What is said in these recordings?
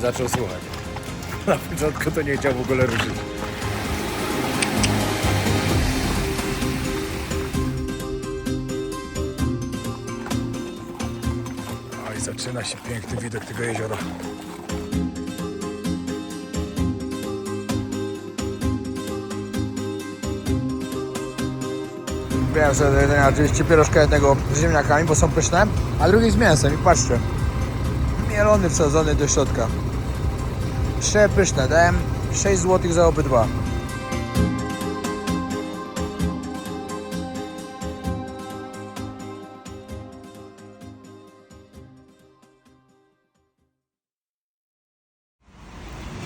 zaczął słuchać. Na początku to nie chciał w ogóle ruszyć. Oj, zaczyna się piękny widok tego jeziora. Sobie do jedzenia oczywiście pierożka jednego z ziemniakami, bo są pyszne, a drugi z mięsem i patrzcie. Mielony wsadzony do środka. Przepyszne, dałem 6 zł za obydwa.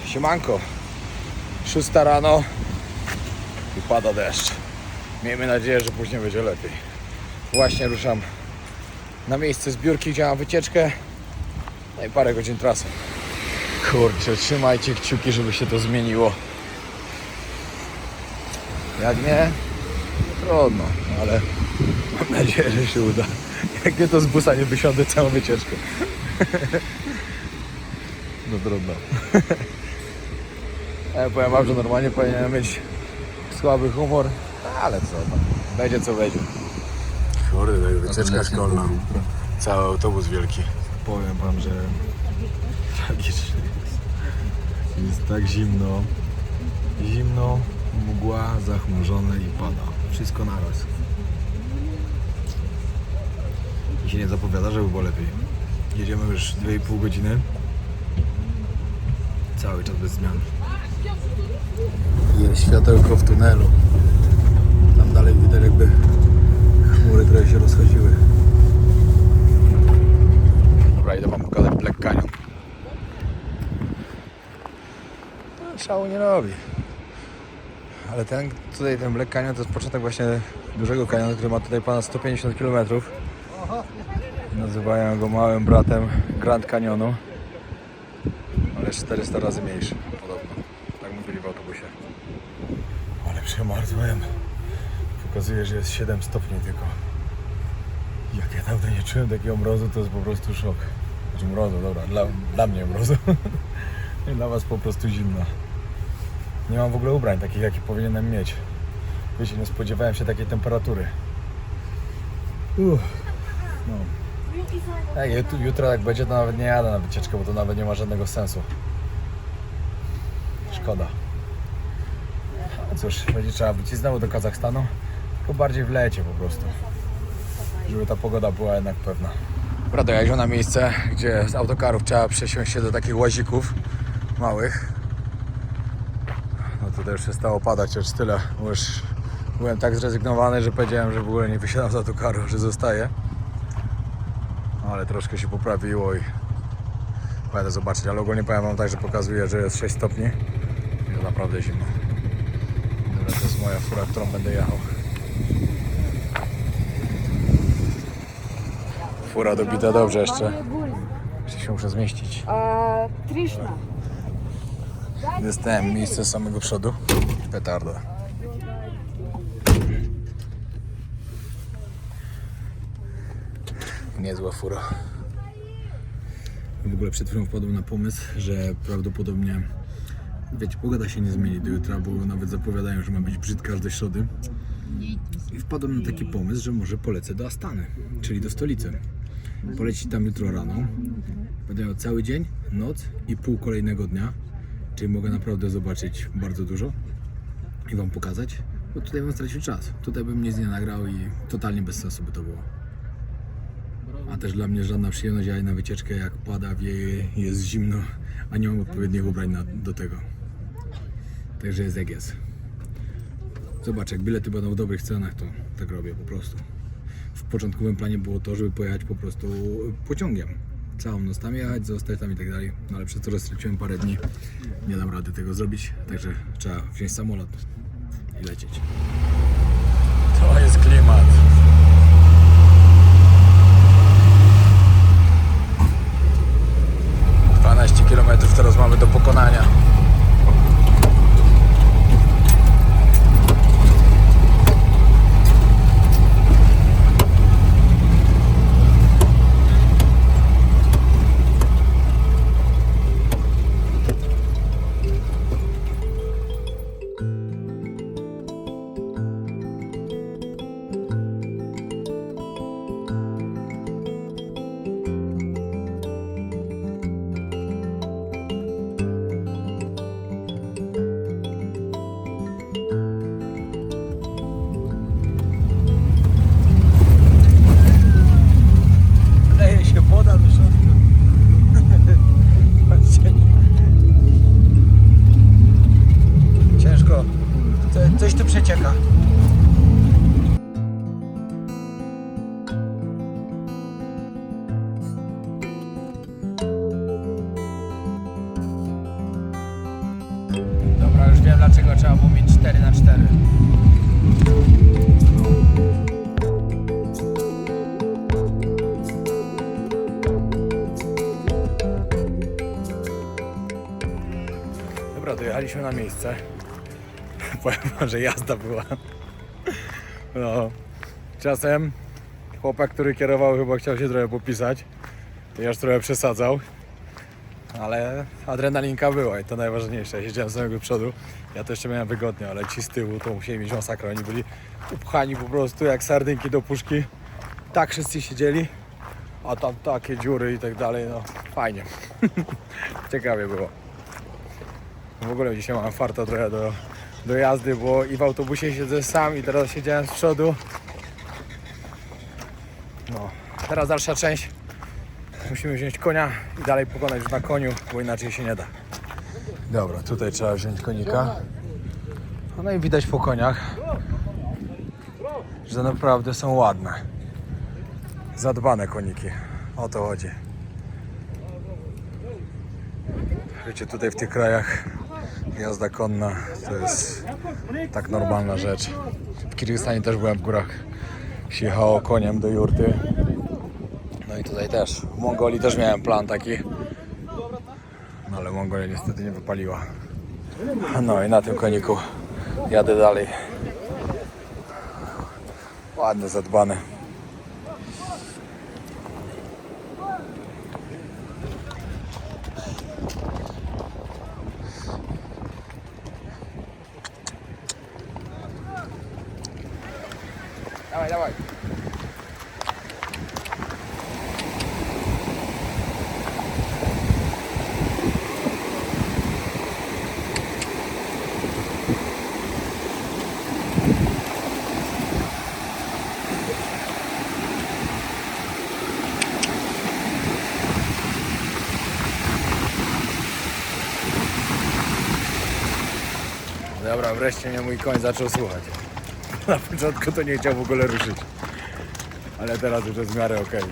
Siemanko. 6 rano i pada deszcz. Miejmy nadzieję, że później będzie lepiej. Właśnie ruszam na miejsce zbiórki, gdzie mam wycieczkę. No i parę godzin trasy. Kurczę, trzymajcie kciuki, żeby się to zmieniło. Jak nie, trudno, ale mam nadzieję, że się uda. Jak nie, to z busa nie wysiądę całą wycieczkę. No trudno. Ja powiem wam, że normalnie powinienem mieć słaby humor, ale co tam, będzie co będzie. Kurde, to jest wycieczka szkolna. Cały autobus wielki. Powiem wam, że tragicznie jest. Tak zimno. Zimno, mgła, zachmurzone i pada. Wszystko naraz. I się nie zapowiada, żeby było lepiej. Jedziemy już 2,5 godziny. Cały czas bez zmian. Jest światełko w tunelu. Tam dalej widać jakby chmury trochę się rozchodziły. Dobra, idę wam pokazać Black Canyon. No, Szału nie robi. Ale ten, tutaj ten Black Canyon to jest początek właśnie dużego kanionu, który ma tutaj ponad 150 km. Nazywają go małym bratem Grand Canyonu. Ale 400 razy mniejszy podobno. Tak mówili w autobusie. Ale przemarzłem. Pokazuje, że jest 7 stopni tylko. Jak ja dawno nie czułem takiego mrozu, to jest po prostu szok. Znaczy mrozu, dobra, dla, dla mnie mrozu. I dla was po prostu zimno. Nie mam w ogóle ubrań takich, jakie powinienem mieć. Wiecie, nie spodziewałem się takiej temperatury. Uff. No. Jak jut- jutro jak będzie, to nawet nie jadę na wycieczkę, bo to nawet nie ma żadnego sensu. Szkoda. No cóż, będzie trzeba wrócić znowu do Kazachstanu, tylko bardziej w lecie po prostu. Żeby ta pogoda była jednak pewna. Dobra, dojechaliśmy na miejsce, gdzie z autokarów trzeba przesiąść się do takich łazików małych. Kurde, już przestało padać, aż tyle. Już byłem tak zrezygnowany, że powiedziałem, że w ogóle nie wysiadam z autokaru, że zostaję. No, ale troszkę się poprawiło i będę zobaczyć. Ale ogólnie powiem Wam tak, że pokazuje, że jest 6 stopni. Jest naprawdę zimno. Dobra, to jest moja fura, którą będę jechał. Fura dobita dobrze jeszcze. Jeszcze się muszę zmieścić. Eee, Trishna. Dostałem miejsce z samego przodu. Petarda. Niezła fura. W ogóle przed chwilą wpadłem na pomysł, że prawdopodobnie wiecie, pogoda się nie zmieni do jutra, bo nawet zapowiadają, że ma być brzydka aż do środy. I wpadłem na taki pomysł, że może polecę do Astany, czyli do stolicy. Polecić tam jutro rano. Będę miał cały dzień, noc i pół kolejnego dnia. Czyli mogę naprawdę zobaczyć bardzo dużo i Wam pokazać, bo tutaj bym stracił czas. Tutaj bym nic nie nagrał i totalnie bez sensu by to było. A też dla mnie żadna przyjemność jechać na wycieczkę, jak pada, wieje, jest zimno, a nie mam odpowiednich ubrań na, do tego. Także jest jak jest. Zobacz, jak bilety będą w dobrych cenach, to tak robię po prostu. W początkowym planie było to, żeby pojechać po prostu pociągiem. Całą noc tam jechać, zostać tam i tak dalej. No ale przez to, że straciłem parę dni, nie dam rady tego zrobić. Także trzeba wziąć samolot i lecieć. To jest klimat. Dwanaście kilometrów teraz mamy do pokonania. Dobra, dojechaliśmy na miejsce. Powiem że jazda była. No. Czasem chłopak, który kierował, chyba chciał się trochę popisać. Ja już trochę przesadzał. Ale adrenalinka była i to najważniejsze. Ja Siedziałem z samego przodu. Ja to jeszcze miałem wygodnie, ale ci z tyłu to musieli mieć masakrę. Oni byli upchani po prostu jak sardynki do puszki. Tak wszyscy siedzieli. A tam takie dziury i tak dalej. No fajnie. Ciekawie było. W ogóle dzisiaj mam farta trochę do, do jazdy, bo i w autobusie siedzę sam i teraz siedziałem z przodu. No, teraz dalsza część. Musimy wziąć konia i dalej pokonać na koniu, bo inaczej się nie da. Dobra, tutaj trzeba wziąć konika. No i widać po koniach, że naprawdę są ładne. Zadbane koniki. O to chodzi. Wiecie, tutaj w tych krajach jazda konna to jest tak normalna rzecz. W Kirgistanie też byłem w górach. Się jechało koniem do jurty. No i tutaj też. W Mongolii też miałem plan taki. No ale Mongolia niestety nie wypaliła. No i na tym koniku jadę dalej. Ładne, zadbane. Wreszcie mnie mój koń zaczął słuchać. Na początku to nie chciał w ogóle ruszyć. Ale teraz już jest w miarę okej.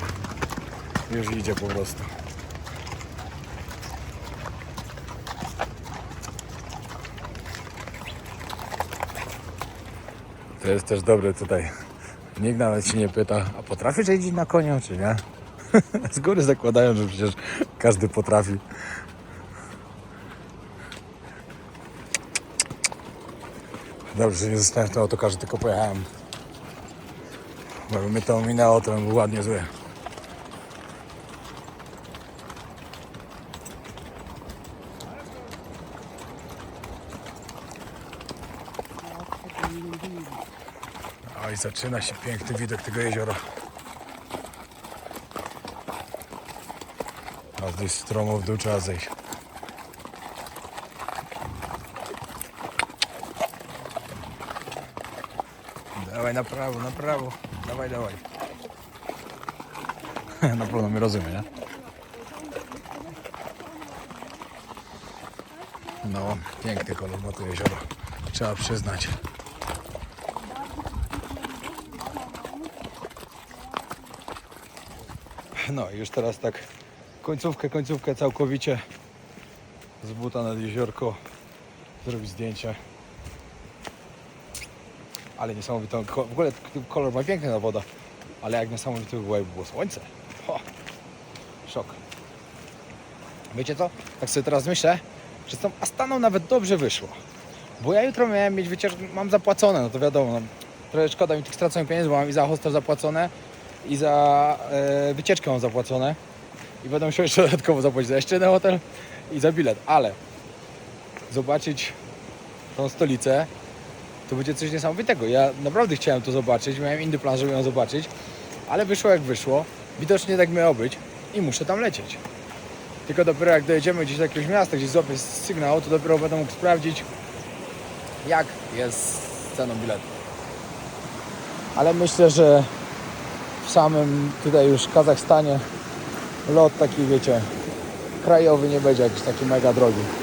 Już idzie po prostu. To jest też dobre tutaj. Nikt nawet się nie pyta, a potrafisz jeździć na koniu, czy nie? Z góry zakładają, że przecież każdy potrafi. Dobrze, że nie zostałem w tym autokarze, tylko pojechałem. Bo jakby mnie to ominęło, to bym był ładnie zły. Oj, zaczyna się piękny widok tego jeziora. A gdzieś stromo w dół trzeba zejść. Na prawo, na prawo. Dawaj, dawaj. Na pewno mnie rozumie, nie? No, piękny kolor ma to jezioro. Trzeba przyznać. No i już teraz tak końcówkę, końcówkę całkowicie z buta nad jeziorko zrobić zdjęcie. Ale niesamowitą, ko- w ogóle kolor ma piękny na woda, ale jak niesamowity by było, jakby było słońce. Ho, szok. Wiecie co? Tak sobie teraz myślę, że z tą Astaną nawet dobrze wyszło. Bo ja jutro miałem mieć wycieczkę, mam zapłacone, no to wiadomo, no, trochę szkoda mi tych straconych pieniędzy, bo mam i za hostel zapłacone, i za e, wycieczkę mam zapłacone. I będę musiał jeszcze dodatkowo zapłacić za jeszcze jeden hotel i za bilet, ale zobaczyć tą stolicę to będzie coś niesamowitego. Ja naprawdę chciałem to zobaczyć, miałem inny plan, żeby ją zobaczyć, ale wyszło jak wyszło. Widocznie tak miało być i muszę tam lecieć. Tylko dopiero jak dojedziemy gdzieś do jakiegoś miasta, gdzieś złapię sygnał, to dopiero będę mógł sprawdzić, jak jest z ceną biletu. Ale myślę, że w samym tutaj już Kazachstanie lot taki, wiecie, krajowy nie będzie jakiś taki mega drogi.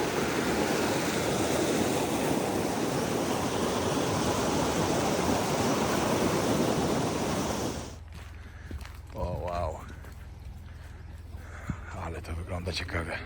wygląda ciekawie.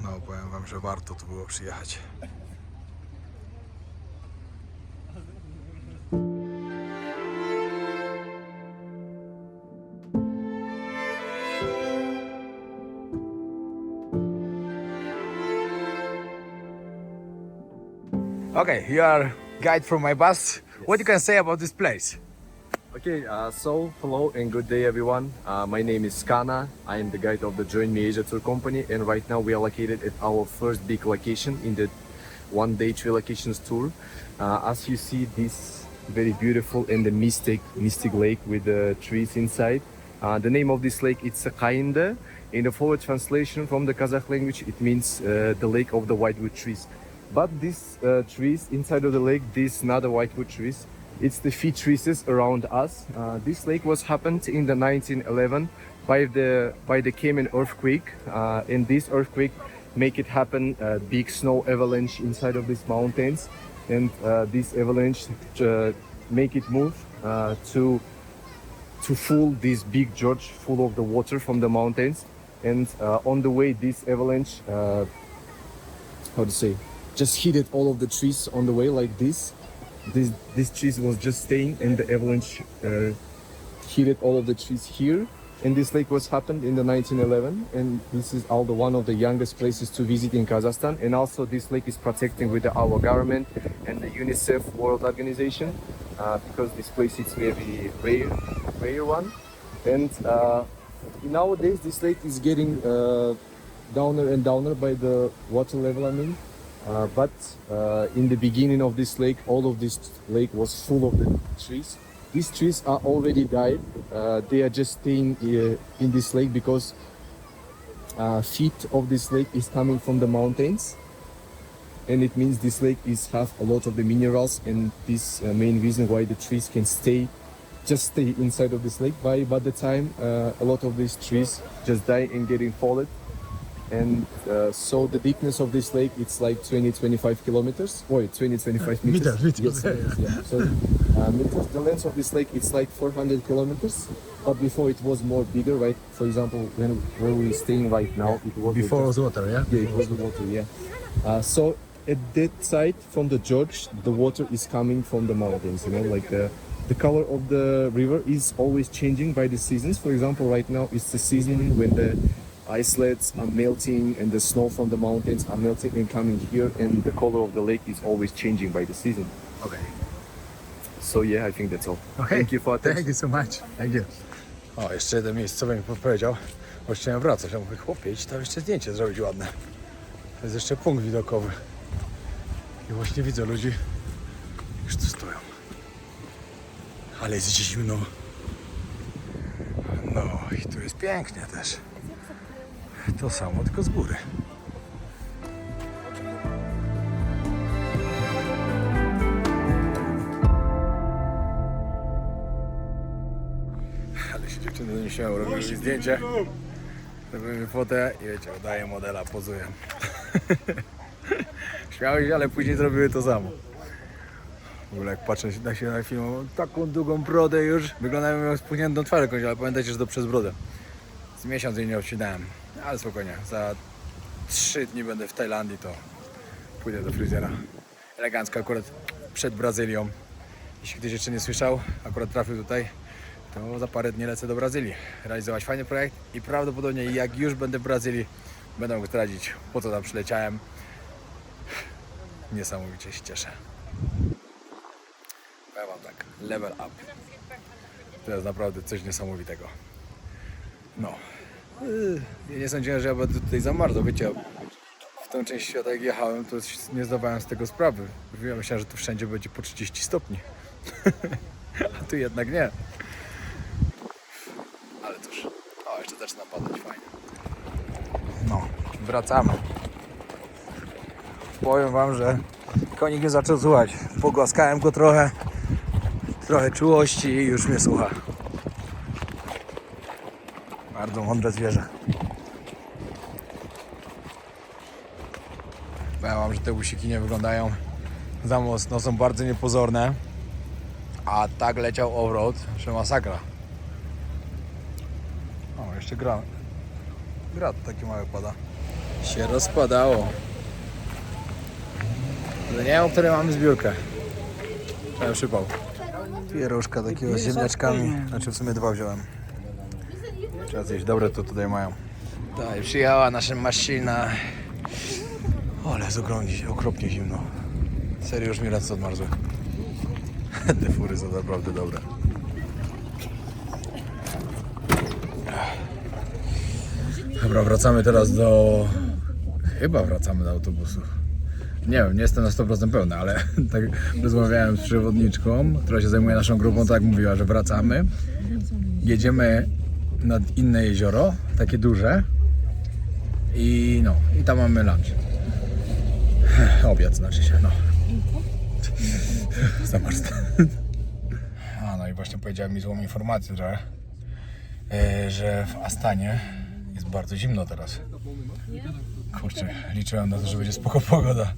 No, powiem Wam, że warto tu było przyjechać. Okay, you are guide from my bus. What you can say about this place? Okay, uh, so hello and good day everyone. Uh, my name is Kana. I am the guide of the Join Me Asia Tour Company and right now we are located at our first big location in the one day three locations tour. Uh, as you see this very beautiful and the mystic mystic lake with the trees inside. Uh, the name of this lake is Sakainde. In the forward translation from the Kazakh language it means uh, the lake of the whitewood trees. But these uh, trees inside of the lake, these not the whitewood trees, it's the fee trees around us. Uh, this lake was happened in the 1911 by the by the Cayman earthquake. Uh, and this earthquake make it happen uh, big snow avalanche inside of these mountains, and uh, this avalanche uh, make it move to to full this big gorge full of the water from the mountains. And on the way, this avalanche, how to say, just hit it all of the trees on the way like this. This this trees was just staying and the avalanche uh, hit all of the trees here. And this lake was happened in the 1911 and this is all the one of the youngest places to visit in kazakhstan. And also this lake is protecting with the, our government and the unicef world organization uh, because this place is very rare rare one. And uh, nowadays this lake is getting uh, downer and downer by the water level i mean uh, but uh, in the beginning of this lake, all of this lake was full of the trees. These trees are already died. Uh, they are just staying uh, in this lake because uh, feet of this lake is coming from the mountains, and it means this lake is have a lot of the minerals, and this uh, main reason why the trees can stay, just stay inside of this lake. By by the time uh, a lot of these trees just die and getting fallen, and uh, so the deepness of this lake it's like 20 25 kilometers wait 20 25 meters, Meters, meters, Yes, yeah, yeah. so uh, meters, the length of this lake it's like 400 kilometers but before it was more bigger right for example when where we're staying right now it was Before was water, yeah? yeah, it was the water, yeah. Uh, so at that side from the George, the water is coming from the mountains, you know, like the the color of the river is always changing by the seasons. For example, right now it's the season when the ice sleds are melting and the snow from the mountains are melting and coming here and the color of the lake is always changing by the season. Okay. So yeah, I think that's all. Okay. Thank you for attention. Thank you so much. Thank you. O, jeszcze jeden miejscowy mi powiedział, bo chciałem wracać. Ja mówię, chłopie, idź tam jeszcze zdjęcie zrobić ładne. To jest jeszcze punkt widokowy. I właśnie widzę ludzi, już tu stoją. Ale jest zimno. No i tu jest pięknie też. To samo, tylko z góry. Ale się dziewczyny nie śmiały, robiły mi zdjęcie. Robiły mi fotę i wiecie, udaję modela, pozuję. Śmiały się, ale później zrobiły to samo. W ogóle jak patrzę na siebie na film, taką długą brodę już. Wyglądają miał spuchniętą twarz ale pamiętajcie, że to przez brodę. Z miesiąc jej nie odcinałem. Ale spokojnie, za trzy dni będę w Tajlandii, to pójdę do fryzjera. Elegancko akurat przed Brazylią. Jeśli ktoś jeszcze nie słyszał, akurat trafił tutaj, to za parę dni lecę do Brazylii. Realizować fajny projekt i prawdopodobnie jak już będę w Brazylii, będę mógł zdradzić po co tam przyleciałem. Niesamowicie się cieszę. Powiem wam tak, level up. To jest naprawdę coś niesamowitego. No. Ja nie sądziłem, że ja będę tutaj zamarzał, wiecie. W tą część świata jak jechałem, to nie zdawałem z tego sprawy. Myślałem, że tu wszędzie będzie po 30 stopni. A tu jednak nie. Ale cóż, o jeszcze zaczyna padać fajnie. No, wracamy. Powiem wam, że konik mnie zaczął słuchać. Pogłaskałem go trochę. Trochę czułości i już mnie słucha. Bardzo mądre zwierzę. Powiem wam, że te łusiki nie wyglądają za mocno, są bardzo niepozorne. A tak leciał offroad, że masakra. O, jeszcze gra. Gra taki mały pada. się rozpadało. Ale nie wiem, o której mamy zbiórkę. Miałem przypał. Pieruszka takiego z ziemniaczkami. Znaczy w sumie dwa wziąłem. Trzeba zjeść. Dobre to tutaj mają. Tak, przyjechała nasza maszyna. Ale jest okropnie, okropnie zimno. Serio, już mi ręce odmarzły. Te fury są naprawdę dobre. Dobra, wracamy teraz do... Chyba wracamy do autobusów. Nie wiem, nie jestem na 100% pełny, ale tak rozmawiałem z przewodniczką, która się zajmuje naszą grupą, tak mówiła, że wracamy. Jedziemy nad inne jezioro, takie duże. I no, i tam mamy lunch. Obiad znaczy się, no. Zamarznę. A no i właśnie powiedziała mi złą informację, że, e, że w Astanie jest bardzo zimno teraz. Kurczę, liczyłem na to, że będzie spoko pogoda,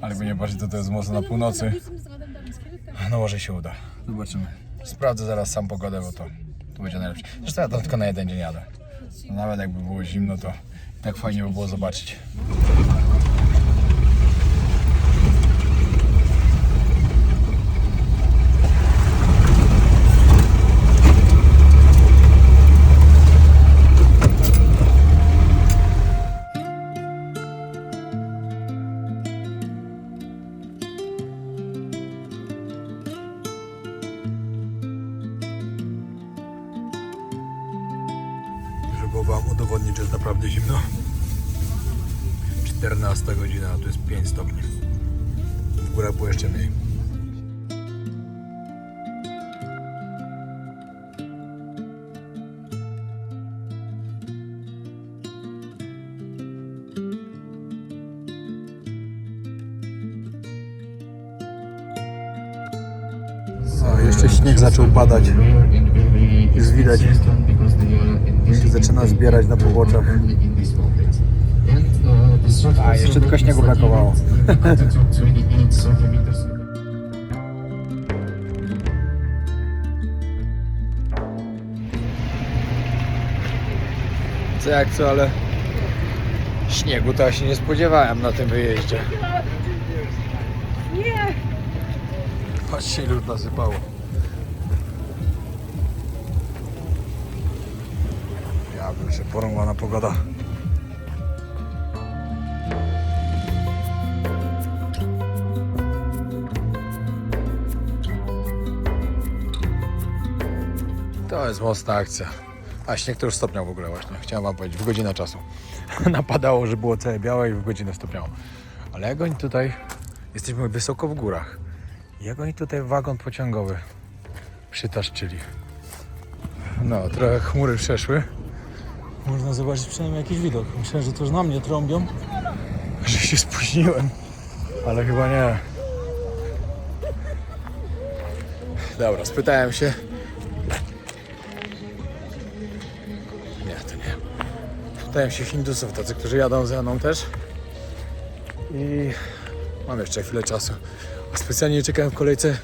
ale by nie patrzeć, to to jest mocno na północy. No może się uda. Zobaczymy. Sprawdzę zaraz sam pogodę, bo to, to będzie najlepsze. Zresztą ja tam tylko na jeden dzień jadę. Nawet jakby było zimno, to tak fajnie by było zobaczyć. Jeszcze śnieg zaczął padać. Już widać, się zaczyna zbierać na poboczach. A, jeszcze tylko śniegu brakowało. Co jak co, ale śniegu to ja się nie spodziewałem na tym wyjeździe. Nie! Patrzcie, lód nasypało. Porąbana pogoda. To jest mocna akcja. A śnieg to już stopniał w ogóle właśnie. Chciałem wam powiedzieć, w godzinę czasu. Napadało, że było całe białe i w godzinę stopniało. Ale jak oni tutaj... Jesteśmy wysoko w górach. Jak oni tutaj wagon pociągowy przytaszczyli. No, trochę chmury przeszły. Można zobaczyć przynajmniej jakiś widok. Myślałem, że to już na mnie trąbią, że się spóźniłem, ale chyba nie. Dobra, spytałem się. Nie, to nie. Spytałem się Hindusów, tacy, którzy jadą ze mną też. I mam jeszcze chwilę czasu. A specjalnie nie czekałem w kolejce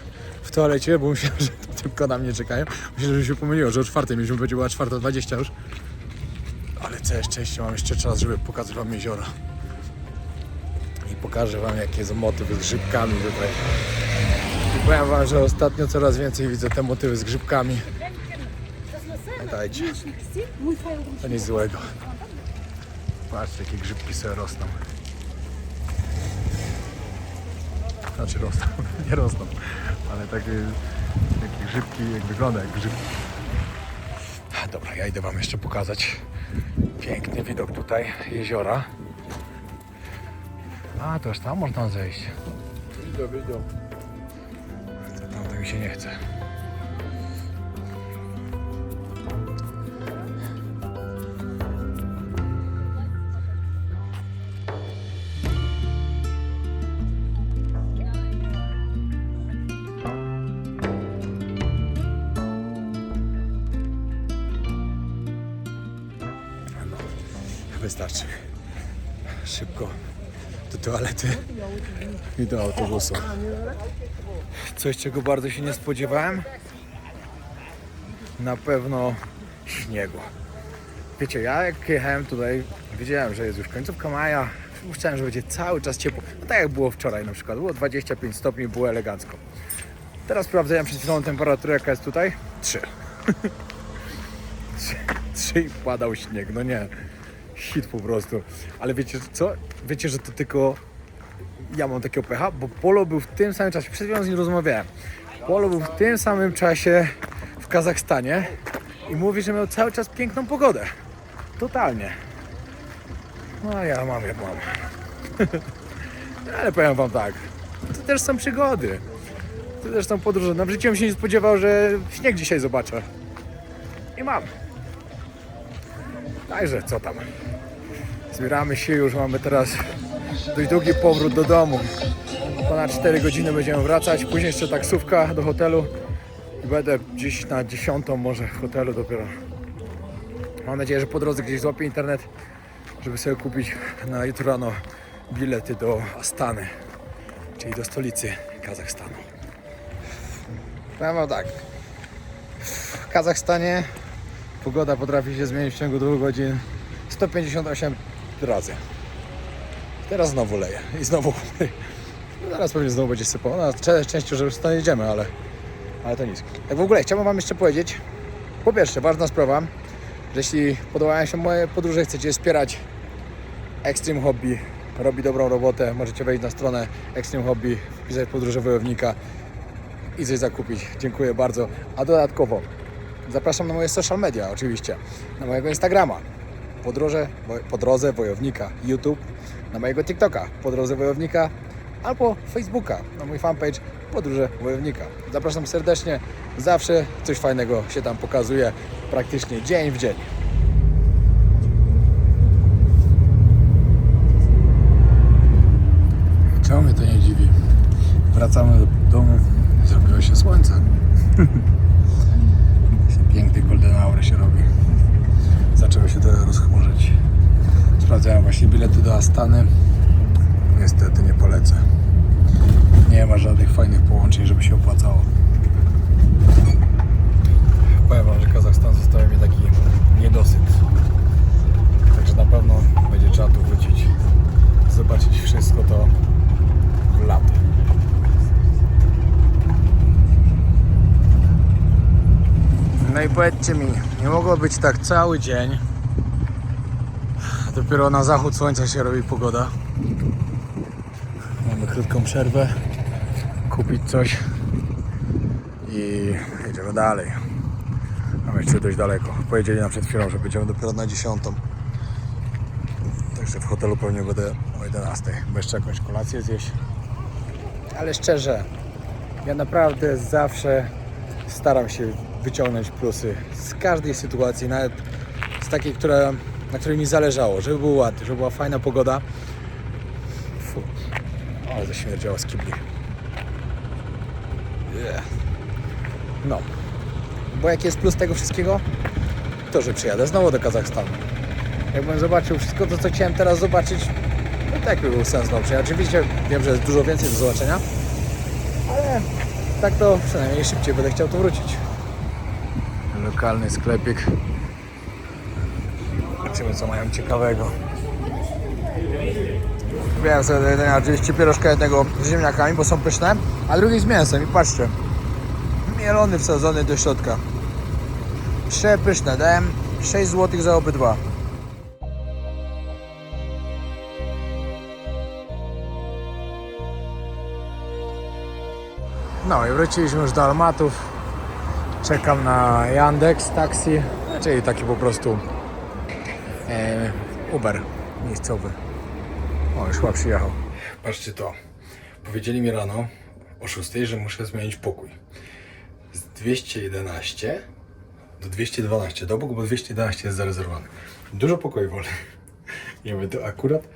w toalecie, bo myślałem, że tylko na mnie czekają. Myślałem, że się pomyliło, że o czwartej mieliśmy będzie była 4.20 już. Całe szczęście mam jeszcze czas, żeby pokazać wam jeziora. I pokażę wam jakie są motywy z grzybkami tutaj. I powiem wam, że ostatnio coraz więcej widzę te motywy z grzybkami. Dajcie, to nic złego. Patrzcie jakie grzybki sobie rosną. Znaczy rosną, nie rosną, ale takie, takie grzybki, jak wygląda jak grzybki. Dobra, ja idę wam jeszcze pokazać piękny widok tutaj, jeziora. A, to już tam można zejść. Widzę, widzę. Tam to mi się nie chce. I do autobusu. Coś, czego bardzo się nie spodziewałem. Na pewno śniegu. Wiecie, ja jak jechałem tutaj, wiedziałem, że jest już końcówka maja. Myślałem, że będzie cały czas ciepło. No tak jak było wczoraj na przykład. Było 25 stopni, było elegancko. Teraz sprawdzałem przed chwilą temperaturę, jaka jest tutaj. 3. 3 i padał śnieg. No nie. Hit po prostu. Ale wiecie co? Wiecie, że to tylko ja mam takiego pecha, bo Polo był w tym samym czasie, przed chwilą z nim rozmawiałem. Polo był w tym samym czasie w Kazachstanie i mówi, że miał cały czas piękną pogodę. Totalnie. No a ja mam jak mam. Ale powiem wam tak, to też są przygody. To też są podróże. W życiu się nie spodziewał, że śnieg dzisiaj zobaczę. I mam. Także co tam. Zbieramy się już, mamy teraz dość długi powrót do domu. Ponad 4 godziny będziemy wracać, później jeszcze taksówka do hotelu i będę gdzieś na 10 może w hotelu dopiero. Mam nadzieję, że po drodze gdzieś złapię internet, żeby sobie kupić na jutro rano bilety do Astany, czyli do stolicy Kazachstanu. Powiem tak, w Kazachstanie pogoda potrafi się zmienić w ciągu 2 godzin 158 razy. Teraz znowu leje i znowu chmury. Zaraz pewnie znowu będzie sypało. No, częściej, że już stąd jedziemy, ale, ale to nic. Tak w ogóle chciałbym Wam jeszcze powiedzieć, po pierwsze, ważna sprawa, że jeśli podobają się moje podróże, chcecie wspierać Extreme Hobby, robi dobrą robotę, możecie wejść na stronę Extreme Hobby, wpisać podróże wojownika i coś zakupić. Dziękuję bardzo. A dodatkowo zapraszam na moje social media oczywiście, na mojego Instagrama, podróże po drodze wojownika, YouTube, na mojego TikToka po drodze wojownika albo Facebooka, na mój fanpage Podróże Wojownika. Zapraszam serdecznie, zawsze coś fajnego się tam pokazuje, praktycznie dzień w dzień. Czemu mnie to nie dziwi? Wracamy do domu, zrobiło się słońce. Piękny golden hour się robi. Zaczęło się trochę rozchmurzyć. Sprawdzałem właśnie bilety do Astany. Niestety nie polecę. Nie ma żadnych fajnych połączeń, żeby się opłacało. Powiem Wam, że Kazachstan zostawił mi taki niedosyt. Także na pewno będzie trzeba tu wrócić. Zobaczyć wszystko to w lato. No i powiedzcie mi, nie mogło być tak cały dzień. Dopiero na zachód słońca się robi pogoda. Mamy krótką przerwę, kupić coś i jedziemy dalej. Mamy jeszcze dość daleko. Powiedzieli nam przed chwilą, że będziemy dopiero na 10. Także w hotelu pewnie będę o 11. Bo jeszcze jakąś kolację zjeść. Ale szczerze, ja naprawdę zawsze staram się wyciągnąć plusy z każdej sytuacji, nawet z takiej, która, na której mi zależało, żeby było ładnie, żeby była fajna pogoda. Fu. Ale zaśmierdziało z kibli. Yeah. No. Bo jaki jest plus tego wszystkiego? To, że przyjadę znowu do Kazachstanu. Jakbym zobaczył wszystko to, co chciałem teraz zobaczyć, no tak by był sens przyjechać. Oczywiście wiem, że jest dużo więcej do zobaczenia, ale tak to przynajmniej szybciej będę chciał tu wrócić. Lokalny sklepik. Zobaczymy co mają ciekawego. Kupiłem sobie do jedzenia oczywiście pierożka jednego z ziemniakami, bo są pyszne, a drugi z mięsem i patrzcie. Mielony wsadzony do środka. Przepyszne, dałem 6 zł za obydwa. No i wróciliśmy już do Almatów. Czekam na Yandex Taxi, czyli taki po prostu Uber miejscowy. O, już chyba przyjechał. Patrzcie to. Powiedzieli mi rano o 6, że muszę zmienić pokój. Z 211 do 212 do boku, bo 211 jest zarezerwowany. Dużo pokoi wolnych. I mówię, to akurat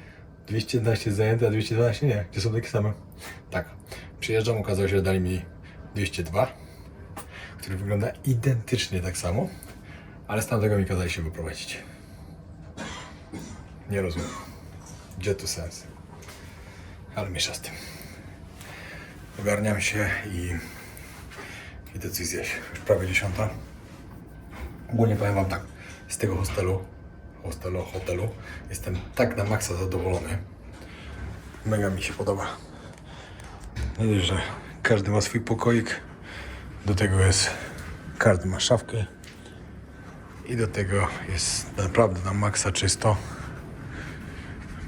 211 jest zajęte, a 212 nie. Gdzie są takie same? Tak. Przyjeżdżam, okazało się, że dali mi 202, który wygląda identycznie tak samo, ale z tamtego mi kazali się wyprowadzić. Nie rozumiem. Gdzie tu sens? Ale miesza z tym. Ogarniam się i idę coś zjeść. Już prawie dziesiąta. Ogólnie powiem wam tak, z tego hostelu hostelu, hotelu. Jestem tak na maksa zadowolony. Mega mi się podoba. Nie dość, że każdy ma swój pokoik. Do tego jest, każdy ma szafkę. I do tego jest naprawdę na maksa czysto.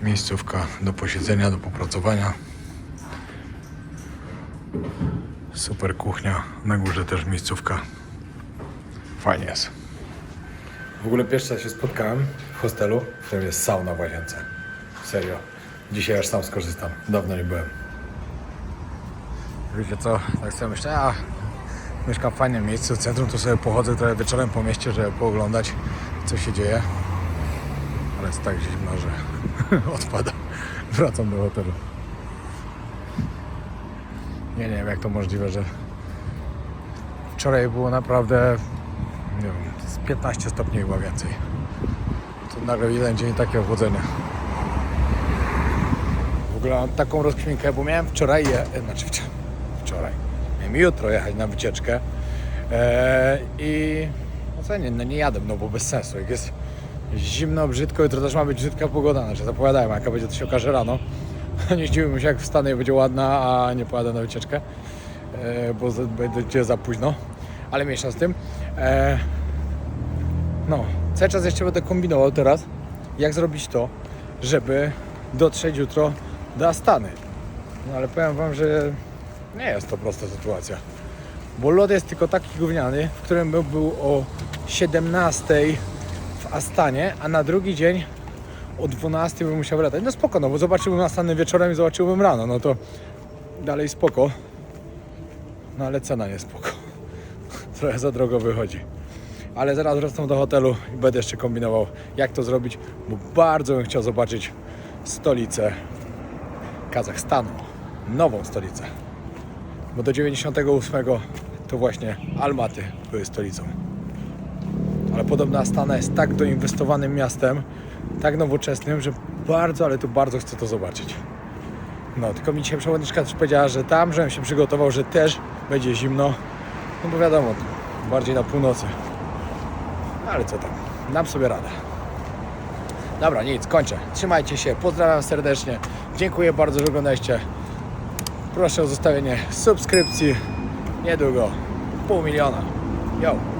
Miejscówka do posiedzenia, do popracowania. Super kuchnia. Na górze też miejscówka. Fajnie jest. W ogóle pierwszy raz się spotkałem w hostelu, w którym jest sauna w łazience. Serio. Dzisiaj aż sam skorzystam. Dawno nie byłem. Wiecie co, tak sobie myślę, a mieszkam w fajnym miejscu w centrum, to sobie pochodzę trochę wieczorem po mieście, żeby pooglądać co się dzieje. Ale jest tak zimno, że odpada. Wracam do hotelu. Nie, nie wiem jak to możliwe, że wczoraj było naprawdę nie wiem, z 15 stopni chyba więcej. To nagle jeden dzień takie ochłodzenie. W ogóle mam taką rozkminkę, bo miałem wczoraj, je, e, znaczy wczoraj, wczoraj, miałem jutro jechać na wycieczkę e, i no co, nie, no nie jadę, no bo bez sensu, jak jest zimno, brzydko, jutro też ma być brzydka pogoda, znaczy zapowiadają, jaka będzie, to się okaże rano. Nie zdziwiłbym się, jak wstanę i będzie ładna, a nie pojadę na wycieczkę, e, bo będzie za późno, ale mniejsza z tym. E, no, cały czas jeszcze będę kombinował teraz, jak zrobić to, żeby dotrzeć jutro do Astany. No ale powiem Wam, że nie jest to prosta sytuacja. Bo lot jest tylko taki gówniany, w którym był, o 17 w Astanie, a na drugi dzień o 12 bym musiał wracać. No spoko, no bo zobaczyłbym Astanę wieczorem i zobaczyłbym rano, no to dalej spoko. No ale cena nie spoko. Trochę za drogo wychodzi. Ale zaraz wracam do hotelu i będę jeszcze kombinował, jak to zrobić, bo bardzo bym chciał zobaczyć stolicę Kazachstanu. Nową stolicę. Bo do 98 to właśnie Almaty były stolicą. Ale podobno Astana jest tak doinwestowanym miastem, tak nowoczesnym, że bardzo, ale to bardzo chcę to zobaczyć. No, tylko mi dzisiaj przewodniczka też powiedziała, że tam, żebym się przygotował, że też będzie zimno. No bo wiadomo, bardziej na północy. No, ale co tam, dam sobie radę. Dobra, nic, kończę. Trzymajcie się, pozdrawiam serdecznie. Dziękuję bardzo, że oglądaliście. Proszę o zostawienie subskrypcji. Niedługo pół miliona. Yo!